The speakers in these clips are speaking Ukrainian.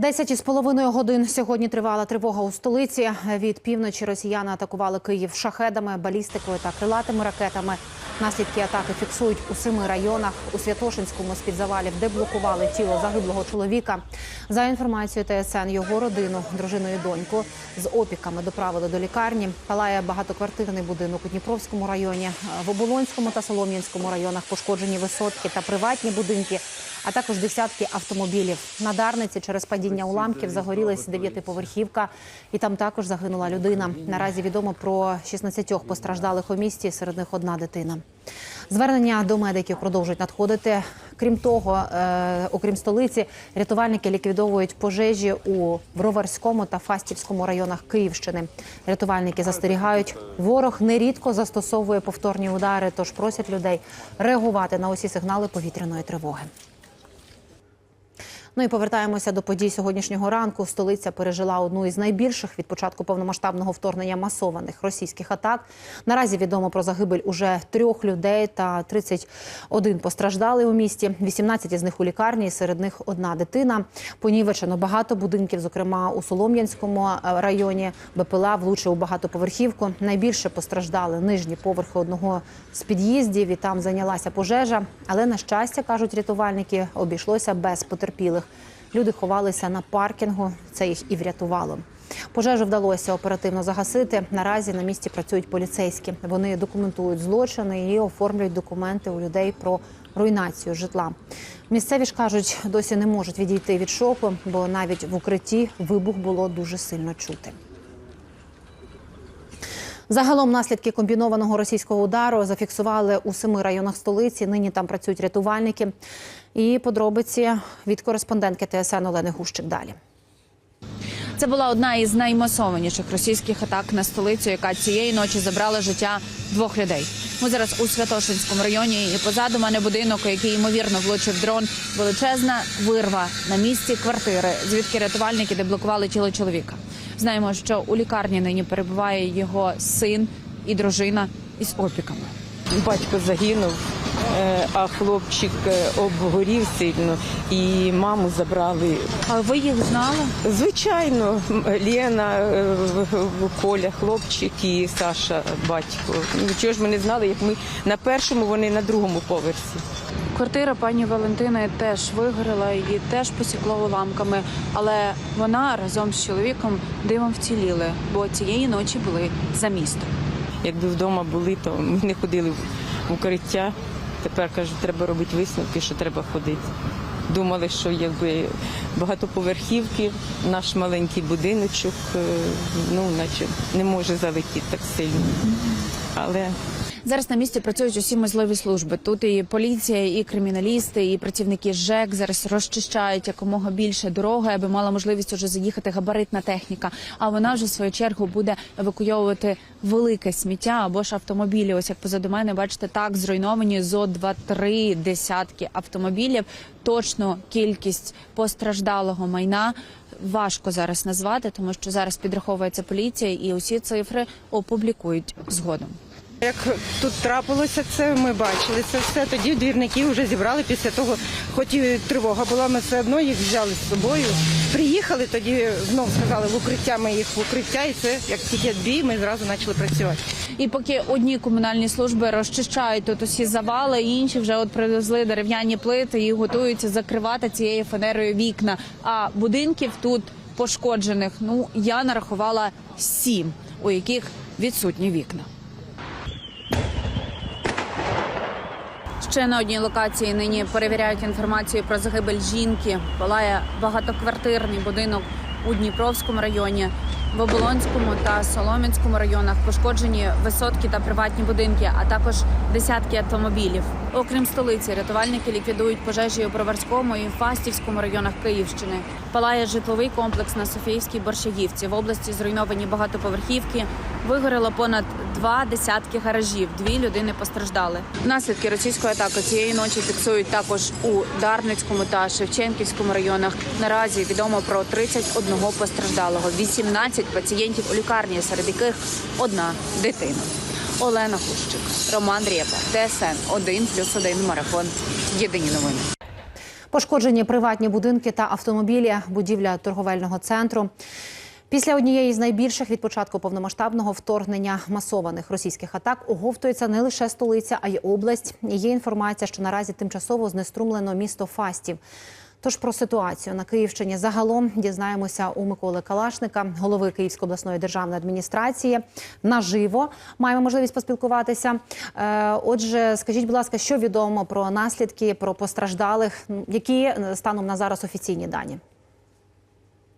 Десять із половиною годин сьогодні тривала тривога у столиці. Від півночі росіяни атакували Київ шахедами, балістикою та крилатими ракетами. Наслідки атаки фіксують у семи районах. У Святошинському з під завалів деблокували тіло загиблого чоловіка. За інформацією ТСН, його родину, дружину і доньку з опіками доправили до лікарні. Палає багатоквартирний будинок у Дніпровському районі. В Оболонському та Солом'янському районах пошкоджені висотки та приватні будинки а також десятки автомобілів. На Дарниці через падіння уламків загорілась дев'ятиповерхівка, і там також загинула людина. Наразі відомо про 16 постраждалих у місті, серед них одна дитина. Звернення до медиків продовжують надходити. Крім того, е, окрім столиці, рятувальники ліквідовують пожежі у Броварському та Фастівському районах Київщини. Рятувальники застерігають, ворог нерідко застосовує повторні удари, тож просять людей реагувати на усі сигнали повітряної тривоги. Ну і повертаємося до подій сьогоднішнього ранку. Столиця пережила одну із найбільших від початку повномасштабного вторгнення масованих російських атак. Наразі відомо про загибель уже трьох людей та 31 постраждали у місті. 18 із них у лікарні, серед них одна дитина. Понівечено багато будинків, зокрема у Солом'янському е, районі. БПЛА влучив у багатоповерхівку. Найбільше постраждали нижні поверхи одного з під'їздів. І там зайнялася пожежа. Але на щастя, кажуть рятувальники, обійшлося без потерпілих. Люди ховалися на паркінгу. Це їх і врятувало. Пожежу вдалося оперативно загасити. Наразі на місці працюють поліцейські. Вони документують злочини і оформлюють документи у людей про руйнацію житла. Місцеві ж кажуть, досі не можуть відійти від шоку, бо навіть в укритті вибух було дуже сильно чути. Загалом наслідки комбінованого російського удару зафіксували у семи районах столиці. Нині там працюють рятувальники. І подробиці від кореспондентки ТСН Олени Гущик далі. Це була одна із наймасованіших російських атак на столицю, яка цієї ночі забрала життя двох людей. Ми зараз у Святошинському районі, і позаду мене будинок, який ймовірно влучив дрон. Величезна вирва на місці квартири, звідки рятувальники деблокували тіло чоловіка. Знаємо, що у лікарні нині перебуває його син і дружина із опіками. Батько загинув, е, а хлопчик е, обгорів сильно і маму забрали. А ви їх знали? Звичайно, Лена, е, Коля, хлопчик і Саша, батько. Чого ж ми не знали, як ми на першому, вони на другому поверсі. Квартира пані Валентини теж вигоріла, її теж посікло уламками, але вона разом з чоловіком дивом вціліли, бо цієї ночі були за містом. Якби вдома були, то ми не ходили в укриття. Тепер кажуть, треба робити висновки, що треба ходити. Думали, що якби багатоповерхівки, наш маленький будиночок, е, ну наче не може залетіти так сильно. Але Зараз на місці працюють усі можливі служби. Тут і поліція, і криміналісти, і працівники ЖЕК зараз розчищають якомога більше дороги, аби мала можливість уже заїхати габаритна техніка. А вона вже в свою чергу буде евакуйовувати велике сміття або ж автомобілі. Ось як позаду мене, бачите, так зруйновані зо два-три десятки автомобілів. Точно кількість постраждалого майна. Важко зараз назвати, тому що зараз підраховується поліція, і усі цифри опублікують згодом. Як тут трапилося це, ми бачили це все. Тоді двірники вже зібрали після того, хоч і тривога була, ми все одно їх взяли з собою. Приїхали, тоді знов сказали в укриття, ми їх в укриття, і це як тільки бій, ми зразу почали працювати. І поки одні комунальні служби розчищають тут усі завали, інші вже от привезли дерев'яні плити і готуються закривати цією фанерою вікна. А будинків тут пошкоджених, ну я нарахувала сім, у яких відсутні вікна. Ще на одній локації нині перевіряють інформацію про загибель жінки. Палає багатоквартирний будинок у Дніпровському районі, в Оболонському та Солом'янському районах пошкоджені висотки та приватні будинки, а також десятки автомобілів. Окрім столиці, рятувальники ліквідують пожежі у Броварському і Фастівському районах Київщини. Палає житловий комплекс на Софіївській Борщагівці. В області зруйновані багатоповерхівки. Вигоріло понад два десятки гаражів. Дві людини постраждали. Наслідки російської атаки цієї ночі фіксують також у Дарницькому та Шевченківському районах. Наразі відомо про 31 постраждалого, 18 пацієнтів у лікарні, серед яких одна дитина. Олена Гущик, Роман Рєпа, ТСН 1+,1 марафон. Єдині новини. Пошкоджені приватні будинки та автомобілі, будівля торговельного центру. Після однієї з найбільших від початку повномасштабного вторгнення масованих російських атак оговтується не лише столиця, а й область. Є інформація, що наразі тимчасово знеструмлено місто Фастів. Тож про ситуацію на Київщині загалом дізнаємося у Миколи Калашника, голови Київської обласної державної адміністрації. Наживо маємо можливість поспілкуватися. Е, Отже, скажіть, будь ласка, що відомо про наслідки, про постраждалих, які е, станом на зараз офіційні дані?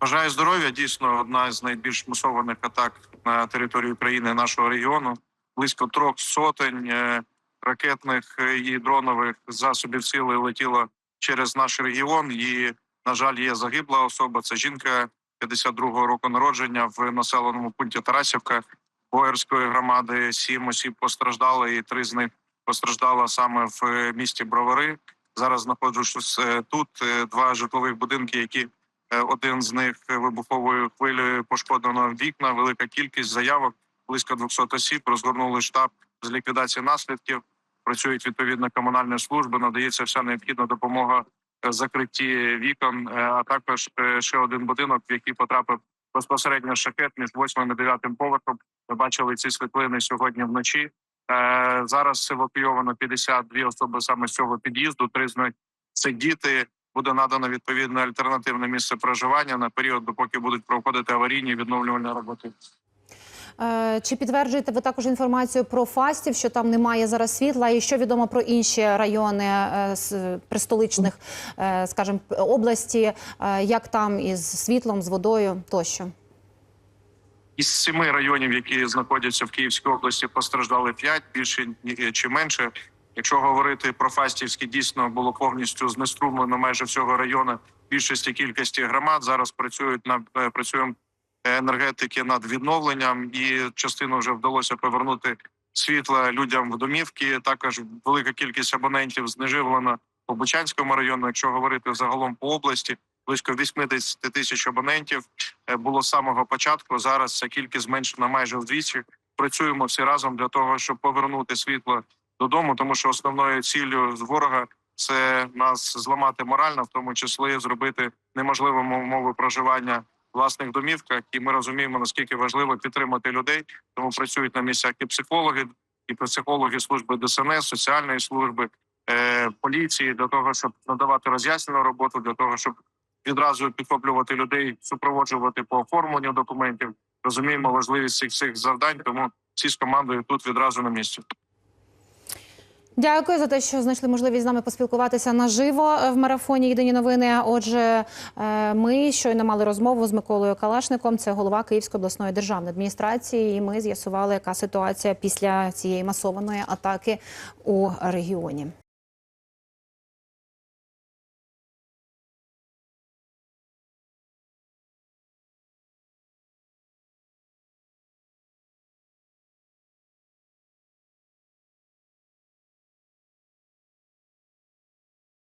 Бажаю здоров'я. Дійсно, одна з найбільш масованих атак на території України нашого регіону. Близько трьох сотень е, ракетних і дронових засобів сили летіло через наш регіон. І, на жаль, є загибла особа. Це жінка 52-го року народження в населеному пункті Тарасівка Боярської громади. Сім осіб постраждали, і три з них постраждало саме в е, місті Бровари. Зараз знаходжусь е, тут. Е, Два житлових будинки, які Один з них вибуховою хвилею пошкодено вікна. Велика кількість заявок, близько 200 осіб. Розгорнули штаб з ліквідації наслідків. Працюють відповідно комунальні служби. Надається вся необхідна допомога е, закритті вікон. Е, А також е, ще один будинок, в який потрапив безпосередньо шахет між 8 і 9 поверхом. Ми бачили ці світлини сьогодні вночі. Зараз евакуйовано 52 особи саме з цього під'їзду. Три з них це діти буде надано відповідне альтернативне місце проживання на період, допоки будуть проходити аварійні відновлювальні роботи. Е, Чи підтверджуєте ви також інформацію про Фастів, що там немає зараз світла, і що відомо про інші райони е, пристоличних, е, скажімо, області, як там із світлом, з водою тощо? Із семи районів, які знаходяться в Київській області, постраждали п'ять більше чи менше. Якщо говорити про Фастівський, дійсно було повністю знеструмлено майже всього району більшості кількості громад. Зараз працюють на працюємо енергетики над відновленням, і частину вже вдалося повернути світла людям в домівки. Також велика кількість абонентів знеживлена по Бучанському району. Якщо говорити загалом по області, близько 80 тисяч абонентів е, було з самого початку. Зараз ця кількість зменшена майже вдвічі. Працюємо всі разом для того, щоб повернути світло додому, тому що основною ціллю ворога це нас зламати морально, в тому числі зробити неможливими умови проживання власних домівках. І ми розуміємо наскільки важливо підтримати людей. Тому працюють на місцях і психологи, і психологи служби ДСНС, соціальної служби, е, поліції для того, щоб надавати роз'яснену роботу, для того, щоб відразу підхоплювати людей, супроводжувати по оформленню документів. Розуміємо важливість цих цих завдань, тому всі з командою тут відразу на місці. Дякую за те, що знайшли можливість з нами поспілкуватися наживо в марафоні Єдині новини. Отже, е, ми щойно мали розмову з Миколою Калашником. Це голова Київської обласної державної адміністрації. І ми з'ясували, яка ситуація після цієї масованої атаки у регіоні.